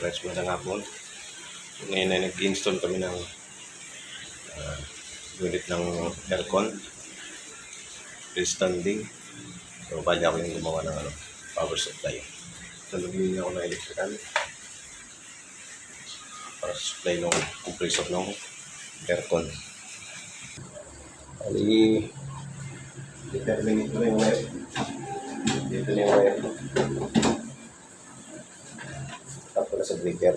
Rights magandang hapon. Ngayon ay nag-install kami ng uh, unit ng aircon. Freestanding. So, bali ako yung gumawa ng ano, power supply. So, nagbili ako ng electrical para supply ng compressor ng aircon. Bali, determine ito na yung wire. Dito na yung wire. Tapos na sa breaker.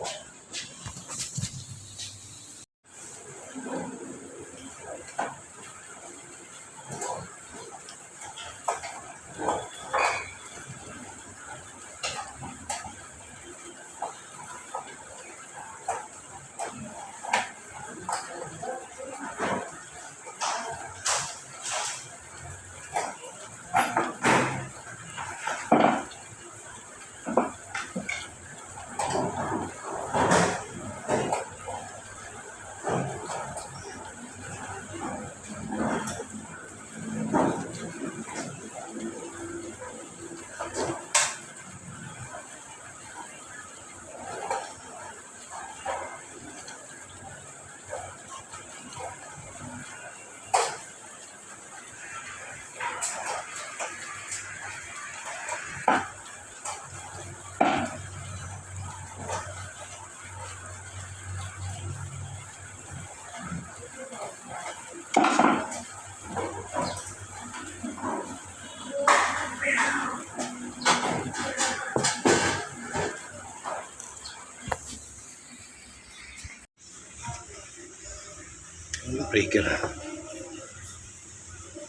Breaker.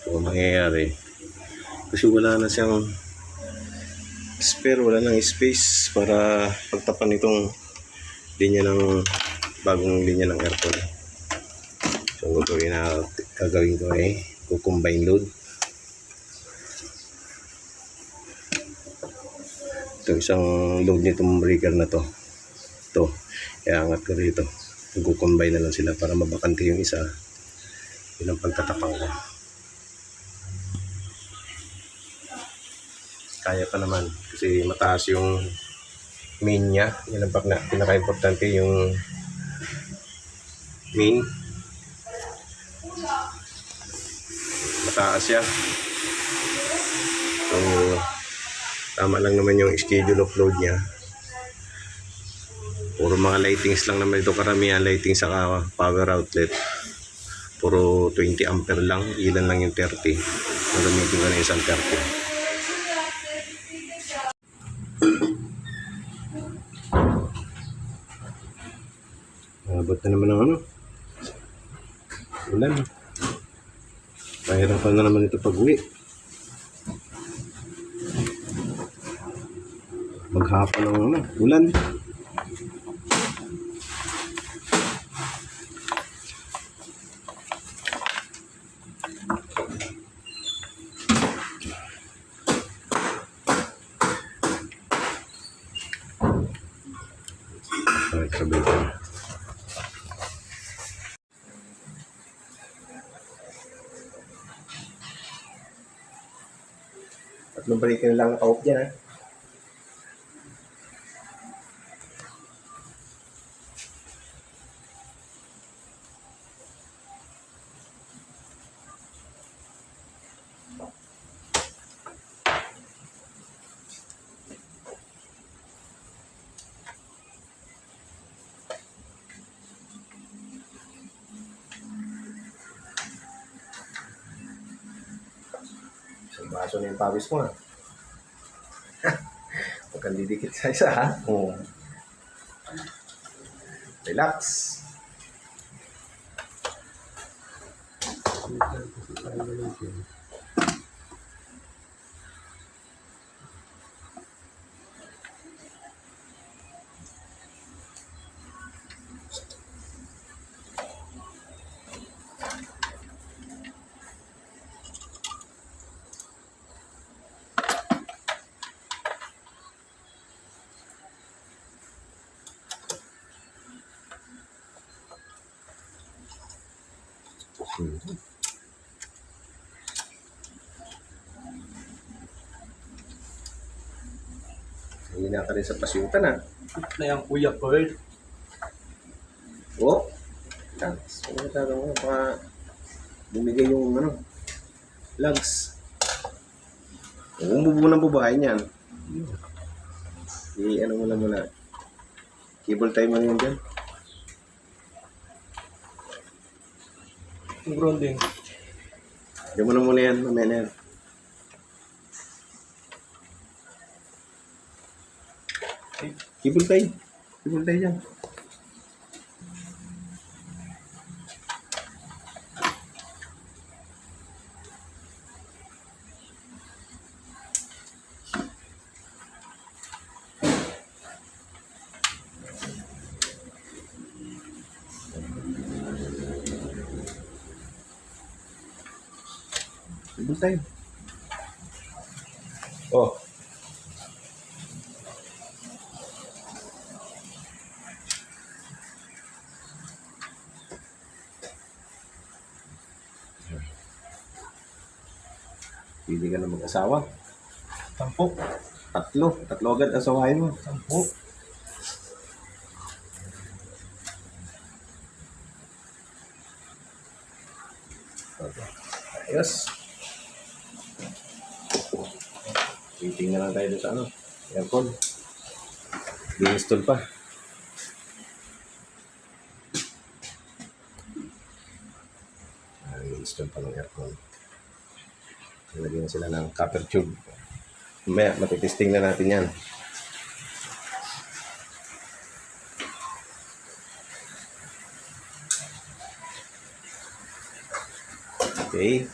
So, ang mangyayari, kasi wala na siyang spare, wala nang space para pagtapan itong linya ng bagong linya ng aircon. So, gagawin na gagawin ko ay kukombine load. Ito isang load nitong breaker na to. Ito, iangat ko rito. Nagkukombine na lang sila para mabakante yung isa. Yun ang pagtatapang ko. Kaya pa naman kasi mataas yung main niya. Yan ang pinaka-importante yung main. Mataas siya. So, tama lang naman yung schedule of load niya. Puro mga lightings lang naman ito karamihan lighting sa power outlet. Puro 20 ampere lang, ilan lang yung 30. Magamitin ko na isang 30. Abot na naman ng ano. Ulan. Mahirapan na naman ito pag uwi. Maghapon ng ano, ulan. Ay, sabay ko. Tatlong balikan na lang nakaup dyan, ha? Baso na yung pawis mo, ha? Huwag kang didikit sa isa, ha? Oo. Relax. Hmm. Hindi na ka rin sa pasyutan, ha? na yung kuya Pearl. Oh. Tapos, ano ka mo pa bumigay yung ano, lugs. Kung bubuo ng babae niyan. I, ano mo lang muna. Cable tie mo yun dyan. Yung grounding. Diyan mo na muna yan, mamaya na yan. Tie. Cable tie dyan. Cable tie. Oh. Pili ka na mag-asawa. Sampo. Tatlo. Tatlo agad asawahin mo. Sampo. Ayos. Waiting na lang tayo doon sa ano. Aircon. Di-install pa. Ah, I-install pa ng aircon. Nalagyan sila ng copper tube. Mamaya, matitesting na natin yan. Okay.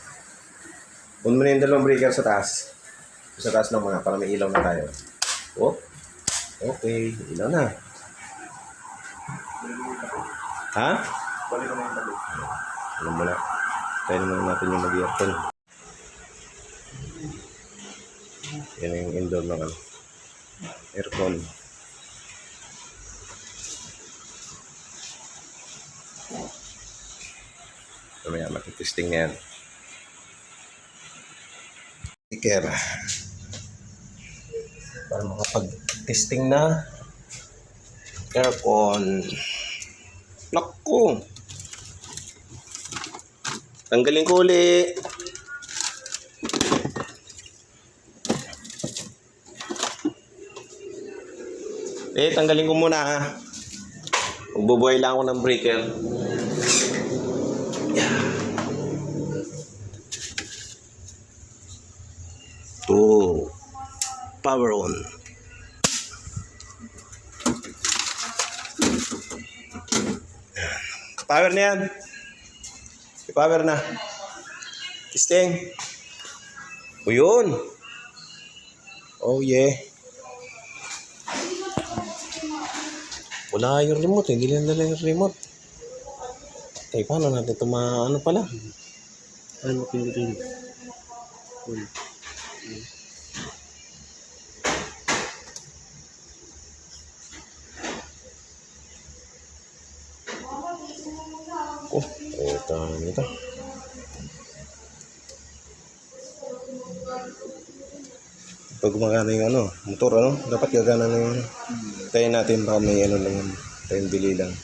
On mo na yung dalawang breaker sa taas. Sa taas lang muna para may ilaw na tayo. Oh. Okay. Ilaw na. Ha? Alam mo na. Tayo naman natin yung mag-earphone. Yan yung indoor na ano. Aircon. Mamaya matitesting na yan. Sticker. Para makapag-testing na aircon. Naku! Tanggalin ko uli. Eh, tanggalin ko muna ha. Magbubuhay lang ako ng breaker. Power on. Power na yan. Power na. Testing. O yun. Oh yeah. Wala yung remote, hindi lang dala yung remote. Eh, paano natin ito ma... ano pala? Ano mo pindutin? Oh, ito, ito. Pag gumagana yung ano, motor ano, dapat gagana na yung tayo natin baka may ano lang yun, tayong bili lang.